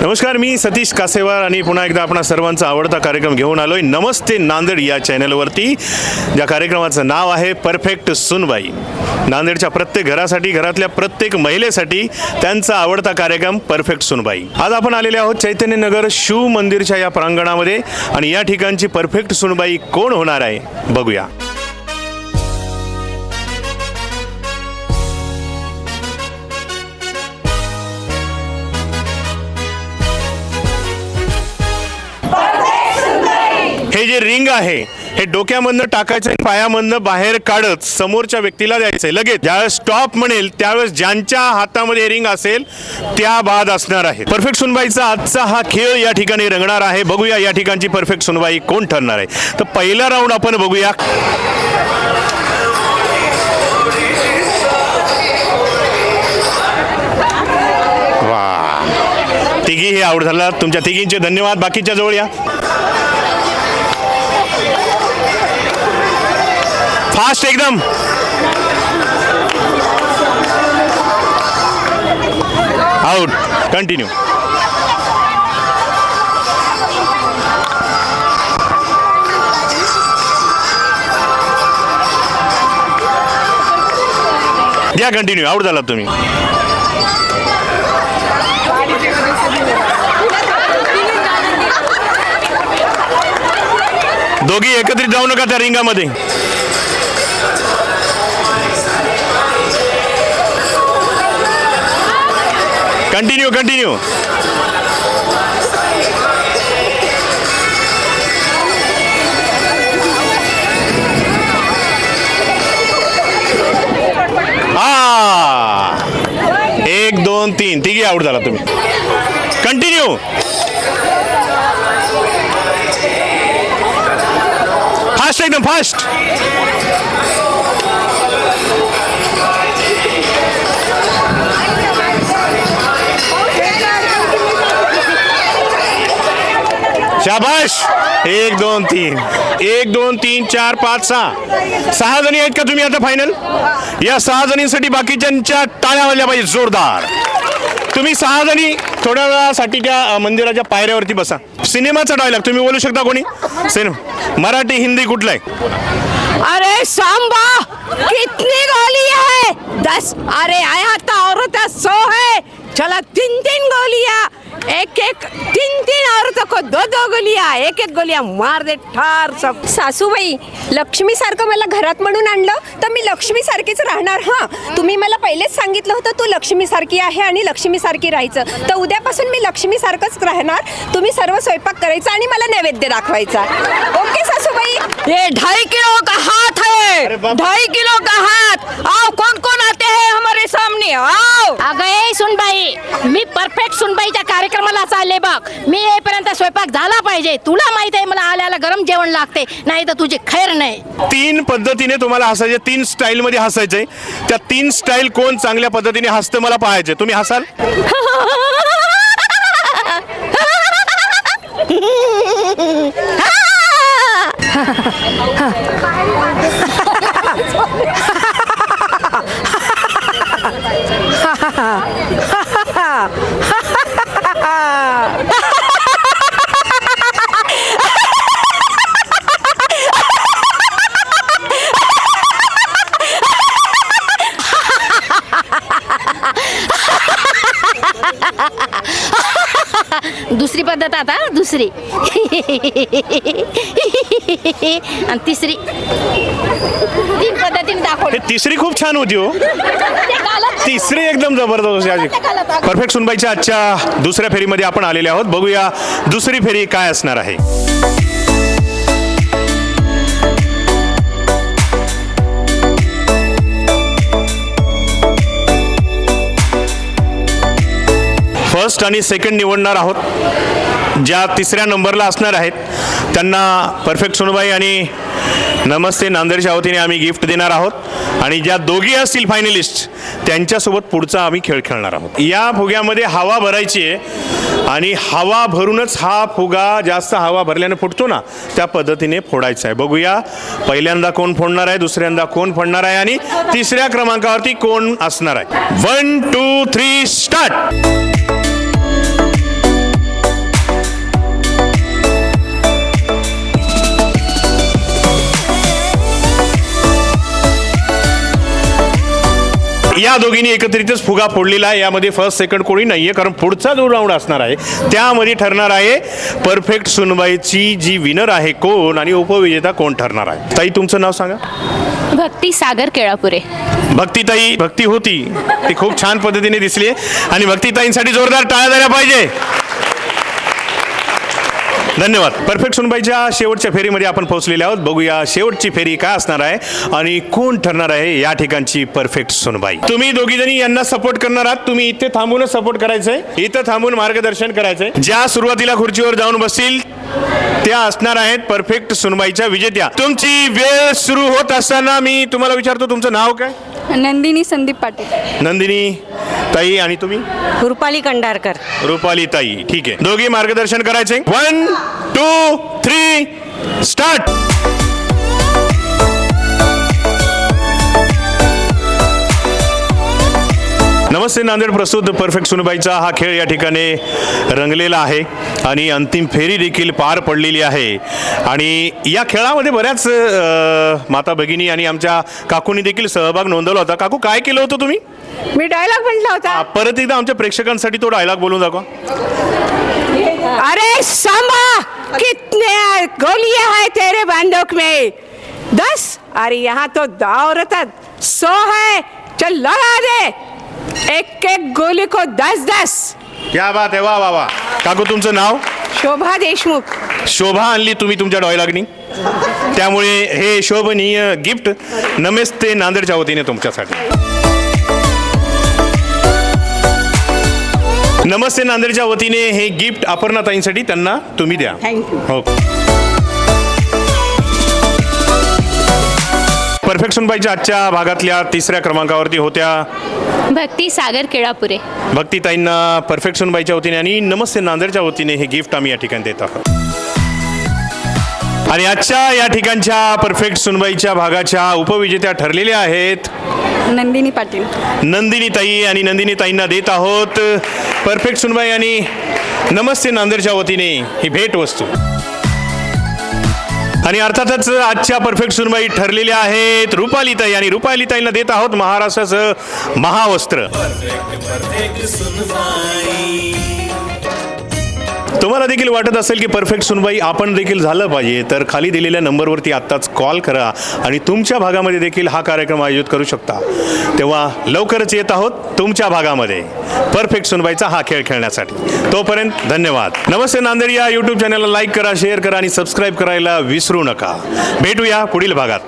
नमस्कार मी सतीश कासेवार आणि पुन्हा एकदा आपणा सर्वांचा आवडता कार्यक्रम घेऊन आलोय. नमस्ते नांदेड या चॅनलवरती. ज्या कार्यक्रमाचं नाव आहे परफेक्ट सुनबाई. नांदेडच्या प्रत्येक घरासाठी घरातल्या प्रत्येक महिलेसाठी त्यांचा आवडता कार्यक्रम परफेक्ट सुनबाई. आज आपण आलेले आहोत चैतन्यनगर शिव मंदिरच्या या प्रांगणामध्ये आणि या ठिकाणची परफेक्ट सुनबाई कोण होणार आहे? बघूया. हे जे रिंग आहे हे डोक्यामधनं टाकायचं पायामधनं बाहेर काढत समोरच्या व्यक्तीला द्यायचंय. लगेच ज्यावेळेस स्टॉप म्हणेल त्यावेळेस ज्यांच्या हातामध्ये रिंग असेल त्या बाद असणार आहे परफेक्ट सुनबाईचा आजचा हा खेळ या ठिकाणी रंगणार आहे. बघूया या ठिकाणची परफेक्ट सुनबाई कोण ठरणार आहे. तर पहिला राऊंड आपण बघूया. वा तिघी हे आवड झाला. तुमच्या तिघींचे धन्यवाद. बाकीच्या जवळ या. फास्ट एकदम. आउट कंटिन्यू द्या कंटिन्यू आउट झालात तुम्ही. दोघी एकत्रित जाऊ नका त्या रिंगामध्ये. कंटिन्यू कंटिन्यू हा. एक दोन तीन. तिघी आउट झाला तुम्ही. कंटिन्यू फास्ट एकदम फास्ट शाबाश! एक दोन तीन. एक दोन तीन चार पाच सहा. सहा जणी आहेत का तुम्ही आता फायनल या सहा जणींसाठी बाकीच्यांच्या टाळ्या वाजल्या पाहिजे जोरदार. तुम्ही सहा जणी थोड्या वेळासाठी त्या मंदिराच्या पायऱ्यावरती बसा. सिनेमाचा डायलॉग तुम्ही बोलू शकता कोणी? सिनेमा मराठी हिंदी कुठला आहे अरे सांबा! कितनी गोली है दस अरे आया था औरत सो है! चला तीन तीन गोलियां एक एक तीन तीन औरतों को दो दो गोलियां एक एक गोलियां मार दे ठार सब। सासूबाई लक्ष्मी सारखं मला घरात म्हणून आणलं तर मी लक्ष्मी सारखीच राहणार हा? तुम्ही मला पहिलेच सांगितलं होतं तू लक्ष्मी सारखी आहे आणि लक्ष्मी सारखी राहायचं. तर उद्यापासून मी लक्ष्मी सारखंच राहणार तुम्ही सर्व स्वयंपाक करायचा आणि मला नैवेद्य दाखवायचा. ओके सासूबाई? ये ढाई किलो का हाथ अरे है बाप। ढाई किलो का हाथ आओ आओ अगं ए सुनबाई मी परफेक्ट सुनबाईच्या कार्यक्रमाला चालले बघ. मी येईपर्यंत स्वयंपाक झाला पाहिजे. तुला माहीत आहे मला आल्याला गरम जेवण लागते. नाही तर तुझी खैर नाही. तीन पद्धतीने तुम्हाला हसायचे तीन स्टाईल मध्ये हसायचे. त्या तीन स्टाईल कोण चांगल्या पद्धतीने हसतं मला पाहायचे. तुम्ही हसाल? दुसरी पद्धत आता दुसरी आणि तिसरी तीन पद्धतीने हे तिसरी खूप छान होती हो. तिसरी एकदम जबरदस्त होती आज परफेक्ट सुनबाईच्या आजच्या दुसऱ्या फेरीमध्ये आपण आलेले आहोत. बघूया दुसरी फेरी काय असणार आहे. फर्स्ट आणि सेकंड निवडणार आहोत. ज्या तिसऱ्या नंबरला असणार आहेत त्यांना परफेक्ट सोनूबाई आणि नमस्ते नांदेडच्या वतीने आम्ही गिफ्ट देणार आहोत. आणि ज्या दोघी असतील फायनलिस्ट त्यांच्यासोबत पुढचा आम्ही खेळ खेळणार आहोत. या फुग्यामध्ये हवा भरायची आहे आणि हवा भरूनच हा फुगा जास्त हवा भरल्याने फुटतो ना त्या पद्धतीने फोडायचा आहे. बघूया पहिल्यांदा कोण फोडणार आहे दुसऱ्यांदा कोण फोडणार आहे आणि तिसऱ्या क्रमांकावरती कोण असणार आहे. वन टू थ्री स्टार्ट या दोघींनी एकत्रितच फुगा फोडलेला आहे. यामध्ये फर्स्ट सेकंड कोणी नाहीये कारण पुढचा जो राऊंड असणार आहे त्यामध्ये ठरणार आहे परफेक्ट सुनबाईची जी विनर आहे कोण आणि उपविजेता कोण ठरणार आहे. ताई तुमचं नाव सांगा. भक्ती सागर केळापुरे. भक्तिताई भक्ती होती. ती खूप छान पद्धतीने दिसली आणि भक्तिताईंसाठी जोरदार टाळ्या झाल्या पाहिजे. धन्यवाद. परफेक्ट सुनबाईच्या शेवटच्या फेरीमध्ये आपण पोहोचलेले आहोत. बघूया शेवटची फेरी काय असणार आहे आणि कोण ठरणार आहे या ठिकाणची परफेक्ट सुनबाई. तुम्ही दोघी जणी यांना सपोर्ट करणार आहात. तुम्ही इथे थांबूनच सपोर्ट करायचंय. इथं थांबून मार्गदर्शन करायचंय. ज्या सुरुवातीला खुर्चीवर जाऊन बसतील त्या असणार आहेत परफेक्ट सुनबाईच्या विजेत्या. तुमची वेळ सुरू होत असताना मी तुम्हाला विचारतो तुमचं नाव काय? नंदिनी संदीप पाटील. नंदिनी ताई आणि तुम्ही? रुपाली कंडारकर. रुपाली ताई ठीक आहे. दोघी मार्गदर्शन करायचे. वन टू थ्री स्टार्ट नमस्ते नांदेड प्रस्तुत परफेक्ट सुनबाईचा हा खेळ या ठिकाणी रंगलेला आहे आणि अंतिम फेरी देखील पार पडलेली आहे. आणि या खेळामध्ये बऱ्याच अ, माता भगिनी आणि आमच्या काकूंनी देखील सहभाग नोंदवला होता. काकू काय केलं होतं तुम्ही? मी डायलॉग म्हटला होता. परत एकदा आमच्या प्रेक्षकांसाठी तो डायलॉग बोलून दाखवा. अरे सांबा! कितने गोलियां है तेरे बंदूक में? दस? अरे यहाँ तो दाव रहता सौ है। चल लगा दे। एक एक गोली को दस दस क्या बात आहे वा वा वा काकू तुमचं नाव? शोभा देशमुख. शोभा आणली तुम्ही तुमच्या डॉयलॉगनी त्यामुळे हे शोभनीय गिफ्ट नमस्ते नांदेडच्या वतीने तुमच्यासाठी. नमस्ते नांदेडच्या वतीने हे गिफ्ट अपर्णाताईंसाठी त्यांना तुम्ही द्या. You. हो. परफेक्ट सुनबाईच्या आजच्या भागातल्या तिसऱ्या क्रमांकावरती होत्या. भक्ती सागर केळापुरे. भक्तिताईंना परफेक्ट सुनबाईच्या वतीने आणि नमस्ते नांदेडच्या वतीने हे गिफ्ट आम्ही या ठिकाणी देत आहोत. आणि आजच्या या ठिकाणच्या परफेक्ट सुनबाईच्या भागाच्या उपविजेत्या ठरलेल्या आहेत. नंदिनी पाटील. नंदिनी ताई आणि नंदिनी ताईंना देत आहोत. परफेक्ट सुनबाई आणि नमस्ते नांदेडच्या वतीने ही भेट वस्तू आणि अर्थातच आजच्या परफेक्ट सुनबाई ठरलेल्या आहेत. रुपालीताई आणि रुपालीताईंना देत आहोत महाराष्ट्राचं महावस्त्र. तुम्हाला देखील वाटत असेल की परफेक्ट सुनबाई आपण देखील झालं पाहिजे तर खाली दिलेल्या नंबरवरती आत्ताच कॉल करा आणि तुमच्या भागामध्ये देखील हा कार्यक्रम आयोजित करू शकता. तेव्हा लवकरच येत आहोत तुमच्या भागामध्ये. परफेक्ट सुनबाईचा हा खेळ खेळण्यासाठी. तोपर्यंत धन्यवाद. नमस्ते नांदेड या यूट्यूब चॅनलला लाईक करा शेअर करा आणि सबस्क्राईब करायला विसरू नका. भेटूया पुढील भागात.